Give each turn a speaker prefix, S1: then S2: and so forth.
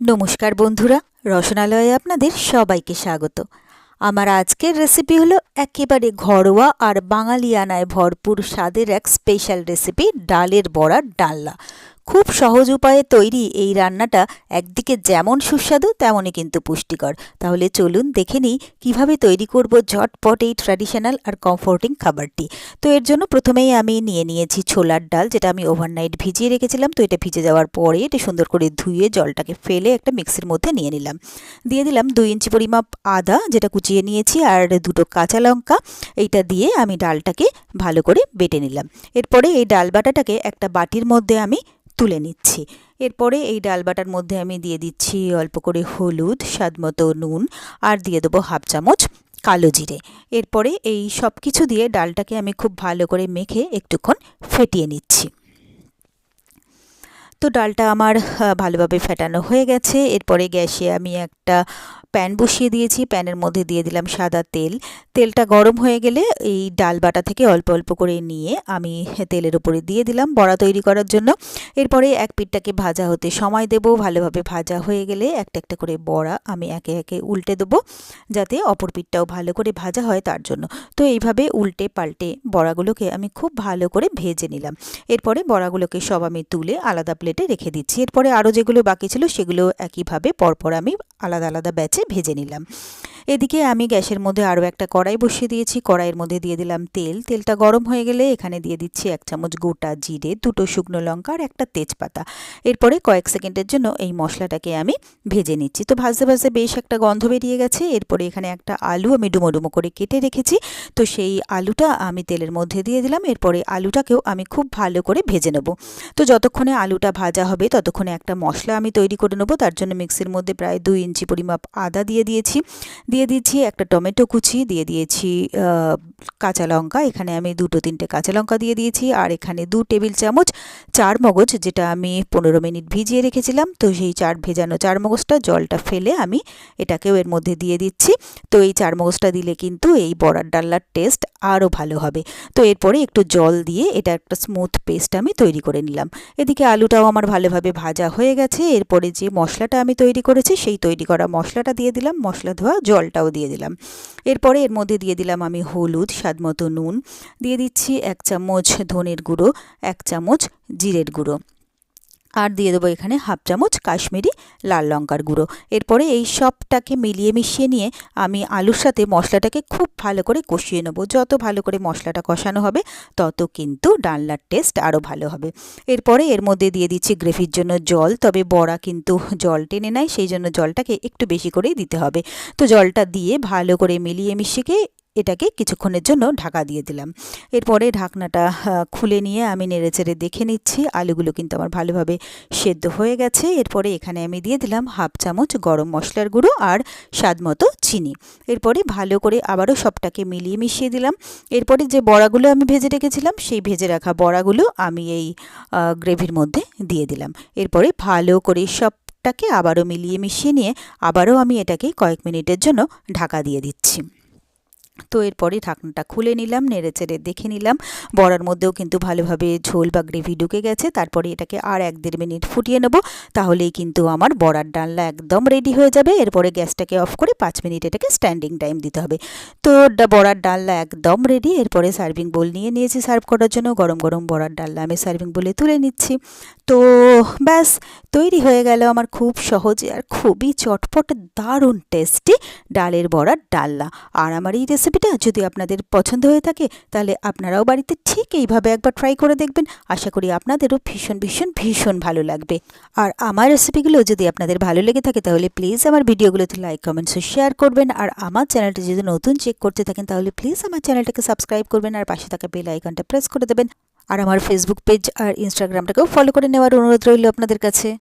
S1: নমস্কার বন্ধুরা, রসনালয়ে আপনাদের সবাইকে স্বাগত। আমার আজকের রেসিপি হলো একেবারে ঘরোয়া আর বাঙালিয়ানায় ভরপুর স্বাদের এক স্পেশাল রেসিপি ডালের বড়ার ডালনা। খুব সহজ উপায়ে তৈরি এই রান্নাটা একদিকে যেমন সুস্বাদু, তেমনই কিন্তু পুষ্টিকর। তাহলে চলুন দেখে নিই কীভাবে তৈরি করব ঝটপট এই ট্র্যাডিশনাল আর কমফোর্টিং খাবারটি। তো এর জন্য প্রথমেই আমি নিয়ে নিয়েছি ছোলার ডাল, যেটা আমি ওভারনাইট ভিজিয়ে রেখেছিলাম। তো এটা ভিজে যাওয়ার পরে এটা সুন্দর করে ধুয়ে জলটাকে ফেলে একটা মিক্সির মধ্যে নিয়ে নিলাম। দিয়ে দিলাম দুই ইঞ্চি পরিমাপ আদা, যেটা কুচিয়ে নিয়েছি, আর দুটো কাঁচা লঙ্কা। এইটা দিয়ে আমি ডালটাকে ভালো করে বেটে নিলাম। এরপরে এই ডাল বাটাটাকে একটা বাটির মধ্যে আমি তুলে নিচ্ছি। এরপরে এই ডাল বাটার মধ্যে আমি দিয়ে দিচ্ছি অল্প করে হলুদ স্বাদমতো নুন আর দিয়ে দেবো হাফ চামচ কালো জিরে। এরপরে এই সব কিছু দিয়ে ডালটাকে আমি খুব ভালো করে মেখে একটুক্ষণ ফেটিয়ে নিচ্ছি। তো ডালটা আমার ভালোভাবে ফেটানো হয়ে গেছে। এরপরে গ্যাসে আমি একটা প্যান বসিয়ে দিয়েছি, প্যানের মধ্যে দিয়ে দিলাম সাদা তেল। তেলটা গরম হয়ে গেলে এই ডাল বাটা থেকে অল্প অল্প করে নিয়ে আমি তেলের উপরে দিয়ে দিলাম বড়া তৈরি করার জন্য। এরপরে এক পিঠটাকে ভাজা হতে সময় দেব। ভালোভাবে ভাজা হয়ে গেলে একটা একটা করে বড়া আমি একে একে উল্টে দেবো যাতে অপর পিঠটাও ভালো করে ভাজা হয় তার জন্য। তো এইভাবে উল্টে পাল্টে বড়াগুলোকে আমি খুব ভালো করে ভেজে নিলাম। এরপরে বড়াগুলোকে সব আমি তুলে আলাদা প্লেটে রেখে দিচ্ছি। এরপরে আরও যেগুলো বাকি ছিল সেগুলো একইভাবে পরপর আমি আলাদা আলাদা ব্যাচে ভেজে নিলাম। এদিকে আমি গ্যাসের মধ্যে আরও একটা কড়াই বসিয়ে দিয়েছি। কড়াইয়ের মধ্যে দিয়ে দিলাম তেল। তেলটা গরম হয়ে গেলে এখানে দিয়ে দিচ্ছি এক চামচ গোটা জিরে, দুটো শুকনো লঙ্কা আর একটা তেজপাতা। এরপরে কয়েক সেকেন্ডের জন্য এই মশলাটাকে আমি ভেজে নিচ্ছি। তো ভাজতে ভাজতে বেশ একটা গন্ধ বেরিয়ে গেছে। এরপরে এখানে একটা আলু আমি ডুমো ডুমো করে কেটে রেখেছি। তো সেই আলুটা আমি তেলের মধ্যে দিয়ে দিলাম। এরপরে আলুটাকেও আমি খুব ভালো করে ভেজে নেব। তো যতক্ষণে আলুটা ভাজা হবে, ততক্ষণে একটা মশলা আমি তৈরি করে নেব। তার জন্য মিক্সির মধ্যে প্রায় দুই ইঞ্চি পরিমাপ আদা দিয়ে দিয়েছি। দিয়ে দিচ্ছি একটা টমেটো কুচি দিয়ে দিয়েছি কাঁচা লঙ্কা। এখানে আমি দুটো তিনটে কাঁচা লঙ্কা দিয়ে দিয়েছি আর এখানে দু টেবিল চামচ চার মগজ, যেটা আমি পনেরো মিনিট ভিজিয়ে রেখেছিলাম। তো সেই চার, ভেজানো চার মগজটা জলটা ফেলে আমি এটাকেও এর মধ্যে দিয়ে দিচ্ছি। তো এই চার মগজটা দিলে কিন্তু এই বড়ার ডাল্লার টেস্ট আরও ভালো হবে। তো এরপরে একটু জল দিয়ে এটা একটা স্মুথ পেস্ট আমি তৈরি করে নিলাম। এদিকে আলুটাও আমার ভালোভাবে ভাজা হয়ে গেছে। এরপরে যে মশলাটা আমি তৈরি করেছি, সেই তৈরি করা মশলাটা দিয়ে দিলাম। মশলা ধোয়া জলটাও দিয়ে দিলাম। এরপরে এর মধ্যে দিয়ে দিলাম আমি হলুদ স্বাদমতো নুন। দিয়ে দিচ্ছি এক চামচ ধনের গুঁড়ো, এক চামচ জিরের গুঁড়ো। আর দিয়ে দেবো এখানে হাফ চামচ কাশ্মীরি লাল লঙ্কার গুঁড়ো। এরপরে এই সবটাকে মিলিয়ে মিশিয়ে নিয়ে আমি আলুর সাথে মশলাটাকে খুব ভালো করে কষিয়ে নেব। যত ভালো করে মশলাটা কষানো হবে, তত কিন্তু ডালনার টেস্ট আরও ভালো হবে। এরপরে এর মধ্যে দিয়ে দিচ্ছি গ্রেভির জন্য জল, তবে বড়া কিন্তু জল টেনে নেয়, সেই জন্য জলটাকে একটু বেশি করেই দিতে হবে। তো জলটা দিয়ে ভালো করে মিলিয়ে মিশিয়ে এটাকে কিছুক্ষণের জন্য ঢাকা দিয়ে দিলাম। এরপরে ঢাকনাটা খুলে নিয়ে আমি নেড়েচেড়ে দেখে নিচ্ছি। আলুগুলো কিন্তু আমার ভালোভাবে সেদ্ধ হয়ে গেছে। এরপরে এখানে আমি দিয়ে দিলাম হাফ চামচ গরম মশলার গুঁড়ো আর স্বাদ মতো চিনি। এরপরে ভালো করে আবারও সবটাকে মিলিয়ে মিশিয়ে দিলাম। এরপরে যে বড়াগুলো আমি ভেজে রেখেছিলাম, সেই ভেজে রাখা বড়াগুলো আমি এই গ্রেভির মধ্যে দিয়ে দিলাম। এরপরে ভালো করে সব টাকে আবারও মিলিয়ে মিশিয়ে নিয়ে আবারও আমি এটাকে কয়েক মিনিটের জন্য ঢাকা দিয়ে দিচ্ছি। তো এরপরে ঢাকনাটা খুলে নিলাম, নেড়ে চেড়ে দেখে নিলাম। বড়ার মধ্যেও কিন্তু ভালোভাবে ঝোল বা গ্রেভি ঢুকে গেছে। তারপরে এটাকে আর এক দেড় মিনিট ফুটিয়ে নেব। তাহলেই কিন্তু আমার বড়ার ডালনা একদম রেডি হয়ে যাবে। এরপরে গ্যাসটাকে অফ করে পাঁচ মিনিট এটাকে স্ট্যান্ডিং টাইম দিতে হবে। তো বড়ার ডালনা একদম রেডি এরপরে সার্ভিং বোল নিয়ে নিয়েছি। সার্ভ করার জন্য গরম গরম বড়ার ডালনা আমি সার্ভিং বোলে তুলে নিচ্ছি। তো ব্যাস তৈরি হয়ে গেল আমার খুব সহজে আর খুবই চটপট দারুণ টেস্টি ডালের বড়ার ডালনা। আর আমার এই রেসিপিটা যদি আপনাদের পছন্দ হয়ে থাকে, তাহলে আপনারাও বাড়িতে ঠিক এইভাবে একবার ট্রাই করে দেখবেন। আশা করি আপনাদেরও ভীষণ ভীষণ ভীষণ ভালো লাগবে। আর আমার রেসিপিগুলো যদি আপনাদের ভালো লেগে থাকে, তাহলে প্লিজ আমার ভিডিওগুলোতে লাইক কমেন্টস শেয়ার করবেন। আর আমার চ্যানেলটি যদি নতুন চেক করতে থাকেন, তাহলে প্লিজ আমার চ্যানেলটাকে সাবস্ক্রাইব করবেন আর পাশে থাকা বেল আইকনটা প্রেস করে দেবেন। আর আমার ফেসবুক পেজ আর ইনস্টাগ্রামটাকেও ফলো করে নেওয়ার অনুরোধ রইল আপনাদের কাছে।